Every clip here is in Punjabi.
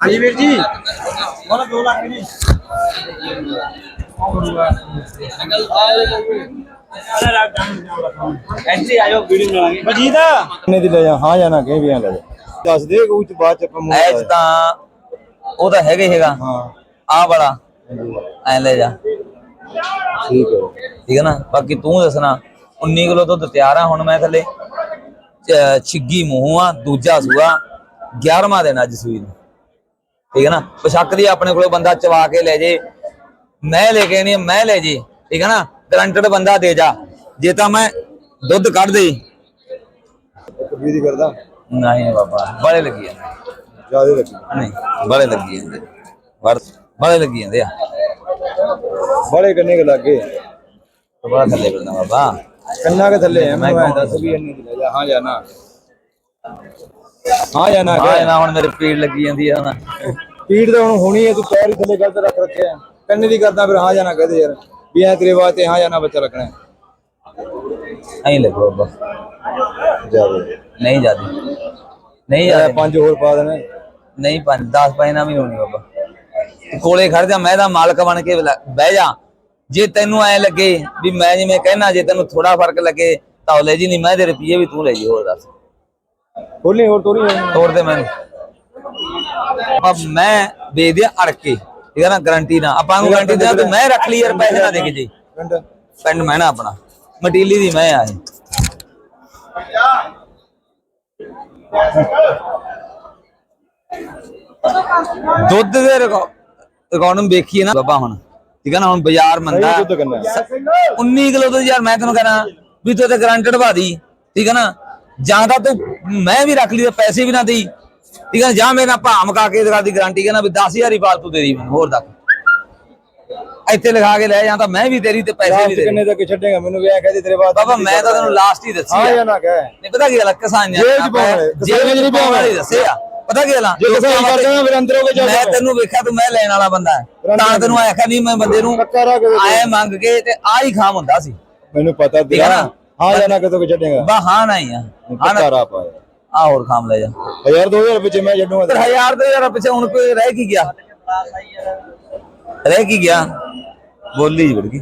ਹਾਂਜੀ ਵੀਰ ਜੀ। ਬੋਲਾ 2 ਲੱਖ ਜੀ। ਐਂਟਰੀ ਆਇਓ ਵੀਡੀਓ ਬਣਾਵਾਂਗੇ। ਬਜੀਤ ਕਿੰਨੇ ਦੀ ਲੈ ਜਾ ਹਾਂ ਜਾਂ ਨਾ ਕਹੇ ਵੀ ਆ ਲੈ ਜਾ। ਦੱਸ ਦੇ ਉਹ ਚ ਬਾਅਦ ਚ ਆਪਾਂ ਮੂੰਹ ਐਜ ਤਾਂ ਉਹ ਤਾਂ ਹੈਗਾ ਹੀ ਹੈਗਾ ਹਾਂ। ਆਹ ਵਾਲਾ। ਐ ਲੈ ਜਾ। ਠੀਕ ਹੈ। ਠੀਕ ਹੈ ਨਾ? ਬਾਕੀ ਤੂੰ ਦੱਸਣਾ 19 ਕਿਲੋ ਦੁੱਧ ਤਿਆਰ ਆ ਹੁਣ ਮੈਂ ਥੱਲੇ। ਛਿੱਗੀ ਮੂੰਹ ਆ ਦੂਜਾ ਸੂਆ 11ਵਾਂ ਦਿਨ ਅੱਜ ਸੂਈ ਨੂੰ। ਠੀਕ ਹੈ ਨਾ? ਪਸ਼ੱਕ ਦੀ ਆਪਣੇ ਕੋਲੇ ਬੰਦਾ ਚਵਾ ਕੇ ਲੈ ਜੇ। ਮੈਂ ਲੈ ਕੇ ਨਹੀਂ ਮੈਂ ਲੈ ਜੇ। ਠੀਕ ਹੈ ਨਾ? ਗਰੰਟਡ ਬੰਦਾ ਦੇ ਜਾ। ਜੇ ਤਾਂ ਮੈਂ ਦੁੱਧ ਕੱਢ ਦੇ। ਇੱਕ ਵੀ ਦੀ ਕਰਦਾ। ਨਹੀਂ ਬਾਬਾ ਬੜੇ ਲੱਗੀ ਜਾਂਦੇ। ਜ਼ਿਆਦਾ ਲੱਗੀ। ਨਹੀਂ ਬੜੇ ਲੱਗੀ ਜਾਂਦੇ। ਵੜ ਬੜੇ ਲੱਗੀ ਜਾਂਦੇ ਆ। ਬੜੇ ਕੰਨੇ ਕੇ ਲੱਗੇ ਬੜਾ ਥੱਲੇ ਫਿਰਦਾ ਬਾਬਾ। ਕੰਨਾ ਕੇ ਥੱਲੇ ਐ ਮੈਂ ਦੱਸ ਵੀ ਇੰਨੇ ਹਾਂ ਜਾਂ ਨਾ। ਹਾਂ ਜਾਂ ਨਾ ਆ ਕਹਿ ਨਾ ਹੁਣ ਮੇਰੇ ਪੀੜ ਲੱਗੀ ਜਾਂਦੀ ਆ ਹੁਣ ਪੀੜ ਤਾਂ ਹੁਣ ਹੋਣੀ ਹੈ ਤੂੰ ਪੈਰ ਹੀ ਥੱਲੇ ਗਲਤ ਰੱਖ ਰੱਖਿਆ। ਕੰਨੇ ਦੀ ਕਰਦਾ ਫਿਰ ਹਾਂ ਜਾਂ ਨਾ ਕਹਦੇ ਯਾਰ। ਵੀ ਐ ਤੇਰੇ ਵਾਸਤੇ ਹਾਂ ਜਾਂ ਨਾ ਬੱਚਾ ਰੱਖਣਾ। ਐਂ ਲੱਗੋ ਬਾਬਾ ਜ਼ਿਆਦਾ ਨਹੀਂ ਜਾਂਦੀ। ਨਹੀਂ ਯਾਰ ਪੰਜ ਹੋਰ ਪਾ ਦੇਣੇ। ਨਹੀਂ ਪੰਜ 10 ਪੈਣਾ ਵੀ ਹੋਣੀ ਬਾਬਾ ਤੂੰ ਕੋਲੇ ਖੜ ਜਾ ਮੈਂ ਤਾਂ ਮਾਲਕ ਬਣ ਕੇ ਬਹਿ ਜਾ। ਜੇ ਤੈਨੂੰ ਐ ਲੱਗੇ ਵੀ ਮੈਂ ਜਿਵੇਂ ਕਹਿਣਾ ਜੇ ਤੈਨੂੰ ਥੋੜਾ ਫ਼ਰਕ ਲੱਗੇ ਤਾਂ ਲੈ ਜੀ ਨਹੀਂ ਮੈਂ ਦੇ ਰੁਪਈਏ ਵੀ ਤੂੰ ਲੈ ਜੀ ਹੋਰ ਦੱਸ। ਖੋਲੀ ਹੋਰ ਤੋਰੀ ਤੋੜ ਦੇ ਮੈਨੂੰ। ਅਬ ਮੈਂ ਵੇਚ ਦਿਆ ਅੜ ਕੇ ਹੈ ਨਾ ਗਾਰੰਟੀ ਨਾ। ਆਪਾਂ ਨੂੰ ਗਾਰੰਟੀ ਦੇ ਤੂੰ ਮੈਂ ਰੱਖ ਲਈ ਯਾਰ ਪੈਸੇ ਨਾ ਦੇ ਕੇ ਜੀ। ਪਿੰਡ। ਮੈਂ ਨਾ ਆਪਣਾ। ਮਟੀਲੀ ਦੀ ਮੈਂ ਆ ਇਹ। ਦੁੱਧ ਦੇ ਰਿਕਾਰਡ ਨੂੰ ਵੇਖੀਏ ਨਾ ਬਾਬਾ ਹੁਣ। ਠੀਕ ਹੈ ਨਾ ਹੁਣ ਬਾਜ਼ਾਰ ਮੰਦਾ ਸਹੀ ਦੁੱਧ ਕੰਨਾ 19 ਕਿਲੋ ਤੋਂ ਯਾਰ ਮੈਂ ਤੈਨੂੰ ਕਹਣਾ ਵੀ ਤੂੰ ਤੇ ਗਰੰਟਡ ਭਾਦੀ ਠੀਕ ਹੈ ਨਾ? ਜਾਂ ਤਾਂ ਤੂੰ ਮੈਂ ਵੀ ਰੱਖ ਲਈ ਤੇ ਪੈਸੇ ਵੀ ਨਾ ਦੇਈ। ਠੀਕ ਹੈ ਜਾਂ ਮੇਰੇ ਨਾਲ ਭਾ ਮਕਾ ਕੇ ਇਹਦੀ ਦੀ ਗਾਰੰਟੀ ਕਹਿੰਦਾ ਵੀ 10000 ਹੀ ਫਾਲਤੂ ਦੇ ਦੀ ਮੈਨੂੰ ਹੋਰ ਦੱਸ। ਇੱਥੇ ਲਿਖਾ ਕੇ ਲੈ ਜਾਂ ਤਾਂ ਮੈਂ ਵੀ ਤੇਰੀ ਤੇ ਪੈਸੇ ਵੀ ਦੇ ਕੰਨੇ ਤੱਕ ਛੱਡੇਗਾ? ਮੈਨੂੰ ਵੀ ਐ ਕਹਦੇ ਤੇਰੇ ਬਾਅਦ ਬਾਬਾ ਮੈਂ ਤਾਂ ਤੈਨੂੰ ਲਾਸਟ ਹੀ ਦੱਸੀ ਹਾਂ ਜਾਂ ਨਾ ਕਹਿ। ਨਹੀਂ ਪਤਾ ਕੀ ਗੱਲ ਕਿਸਾਨਾਂ ਜੇਬ ਚ ਪਾਉਣ ਵਾਲੀ। ਦੱਸਿਆ ਪਤਾ ਕੀ ਗੱਲ? ਜੇ ਕਿਸਾਨ ਕਰਦਾ ਫਿਰ ਅੰਦਰ ਹੋ ਕੇ ਜਾ ਮੈਂ ਤੈਨੂੰ ਵੇਖਿਆ ਤੂੰ ਮੈਂ ਲੈਣ ਵਾਲਾ ਬੰਦਾ। ਤਾਂ ਤੈਨੂੰ ਆਖਿਆ ਨਹੀਂ ਮੈਂ ਬੰਦੇ ਨੂੰ ਆਏ ਮੰਗ ਕੇ ਤੇ ਆ ਹੀ ਖਾਮ ਹੁੰਦਾ ਸੀ। ਮੈਨੂੰ ਪਤਾ ਠੀਕ ਹੈ ਤੇਰਾ ਨਾ? ਹਾਂ ਜਾਂ ਨਾ ਕਦੋਂ ਕਿ ਛੱਡੇਗਾ। ਬਾ ਹਾਂ ਨਹੀਂ ਆ। ਹਾਂ ਪੱਕਾ ਰਾ ਪਾਇਆ ਆ ਹੋਰ ਖਾਮ ਲੈ ਜਾ। ਹਜ਼ਾਰ 2000 ਵਿੱਚ ਮੈਂ ਛੱਡੂਗਾ ਪਰ ਹਜ਼ਾਰ ਤੋਂ ਪਿੱਛੇ ਹੁਣ ਕੋਈ ਰਹਿ ਕੀ ਗਿਆ? ਰਹਿ ਕੀ ਗਿਆ? ਬੋਲੀ ਵੜ ਗਈ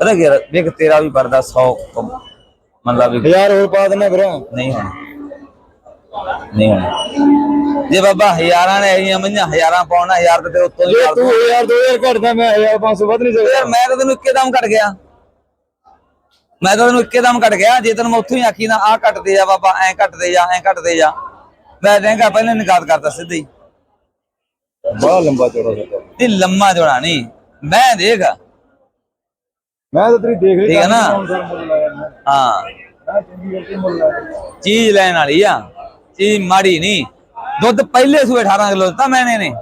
ਕੀ ਯਾਰ ਵੇਖ ਤੇਰਾ ਵੀ ਪਰਦਾ 100 ਮਤਲਬ ਵੀ। ਹਜ਼ਾਰ ਹੋਰ ਪਾ ਦੇਣਾ ਫਿਰ। ਨਹੀਂ ਹੋਣਾ। ਨਹੀਂ ਹੋਣਾ। ਜੇ ਬਾਬਾ ਹਜ਼ਾਰਾਂ ਨੇ ਆਈਆਂ ਮੰਝਾਂ ਹਜ਼ਾਰਾਂ ਪਾਉਣਾ ਹਜ਼ਾਰ ਤੇ ਤੇਰੇ ਉੱਤੋਂ ਦੀ ਜੇ ਕਰ ਤੂੰ ਹਜ਼ਾਰ 2000 ਘਟਦਾ ਮੈਂ 1500 ਵੱਧ ਨਹੀਂ ਯਾਰ ਸਕਦਾ ਮੈਂ ਤਾਂ ਤੈਨੂੰ ਇੱਕੇ ਦਮ ਘਟ ਗਿਆ। ਮੈਂ ਤਾਂ ਤੈਨੂੰ ਇੱਕੇ ਦਮ ਘਟ ਗਿਆ ਜੇ ਤੈਨੂੰ ਮੈਂ ਉੱਥੋਂ ਹੀ ਆਖੀ ਨਾ ਆਹ ਘਟਦੇ ਜਾ ਬਾਬਾ ਐਂ ਘਟਦੇ ਜਾ ਐਂ ਘਟਦੇ ਜਾ ਮੈਂ ਕਹਿੰਗਾ ਪਹਿਲੇ ਨਿਕਾਤ ਕਰਤਾ ਸਿੱਧੀ ਬੜਾ ਲੰਬਾ ਚੌੜਾ ਸੱਤਾ ਇਹ ਲੰਮਾ ਜੋੜਾ ਨਹੀਂ। ਮੈਂ ਦੇਖ। ਮੈਂ ਤਾਂ ਤੇਰੀ ਦੇਖ ਲਈ ਠੀਕ ਹੈ ਨਾ? ਸਾ ਮੈਂ। ਹਾਂ। ਮੈਂ ਚੀਜ਼ ਲੈਣ ਵਾਲੀ ਆ। ਚੀਜ਼ ਮਾੜੀ ਨਹੀਂ। ਦੁੱਧ ਪਹਿਲੇ ਸੂਏ 18 ਕਿਲੋ ਦਿੱਤਾ ਮੈਨੇ ਨੇ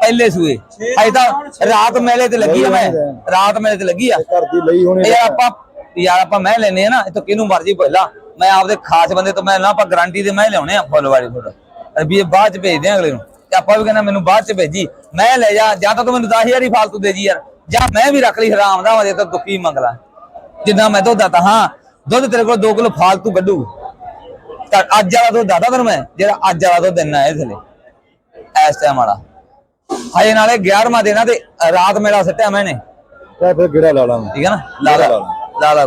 ਪਹਿਲੇ ਸੂਏ। ਅਜੇ ਤਾਂ ਰਾਤ ਮੇਲੇ ਤੇ ਲੱਗੀ ਆ ਮੈਂ। ਰਾਤ ਮੇਲੇ ਤੇ ਲੱਗੀ ਆ। ਘਰ ਦੀ ਲਈ ਹੋਣੀ ਇਹ ਆਪਾਂ ਯਾਰ ਆਪਾਂ ਮੈਂ ਲੈਨੇ ਆ ਨਾ ਇਹ ਤੋਂ ਕਿਹਨੂੰ ਮਰਜ਼ੀ ਪਹਿਲਾਂ ਮੈਂ ਆਪਦੇ ਖਾਸ ਬੰਦੇ ਤੋਂ ਮੈਂ ਨਾ ਆਪਾਂ ਗਾਰੰਟੀ ਦੇ ਮੈਂ ਲਿਆਉਣੇ ਆ ਫੁੱਲ ਵਾਲੀ ਤੁਹਾਡਾ ਵੀ ਇਹ ਬਾਅਦ ਚ ਭੇਜਦੇ ਆ ਅਗਲੇ ਨੂੰ। ਤੇ ਆਪਾਂ ਵੀ ਕਹਿੰਦਾ ਮੈਨੂੰ ਬਾਅਦ ਚ ਭੇਜੀ। ਮੈਂ ਲੈ ਜਾ ਜਾਂ ਤਾਂ ਤੂੰ ਮੈਨੂੰ 10000 ਹੀ ਫਾਲਤੂ ਦੇ ਜੀ ਯਾਰ। ਜਾਂ ਮੈਂ ਵੀ ਰੱਖ ਲਈ ਹਰਾਮ ਦਾ ਵਜੇ ਤਾਂ ਦੁੱਖੀ ਮੰਗ ਲਾ। ਜਿੱਦਾਂ ਮੈਂ ਦੁੱਧ ਦਾਤਾ ਹਾਂ ਦੁੱਧ ਤੇਰੇ ਕੋਲ 2 ਕਿਲੋ ਫਾਲਤੂ ਕੱਢੂ। ਤਾਂ ਅੱਜ ਵਾਲਾ ਦੁੱਧ ਦਾਦਾ ਤੈਨੂੰ ਮੈਂ ਜਿਹੜਾ ਅੱਜ ਵਾਲਾ ਦੁੱਧ ਦਿਨਾ ਇਹ ਥਲੇ। ਇਸ ਟਾਈਮ ਵਾਲਾ। ਹਜੇ ਨਾਲੇ 11ਵਾਂ ਦੇਣਾ ਤੇ ਰਾਤ ਮੇਰਾ ਸਿੱਟਿਆ ਮੈਨੇ। ਤਾਂ ਫਿਰ ਗਿੜਾ ਲਾ ਲਾਂਗੇ ਠੀਕ ਹੈ ਨਾ? ਲਾ ਲਾ। ਲਾ ਲਾ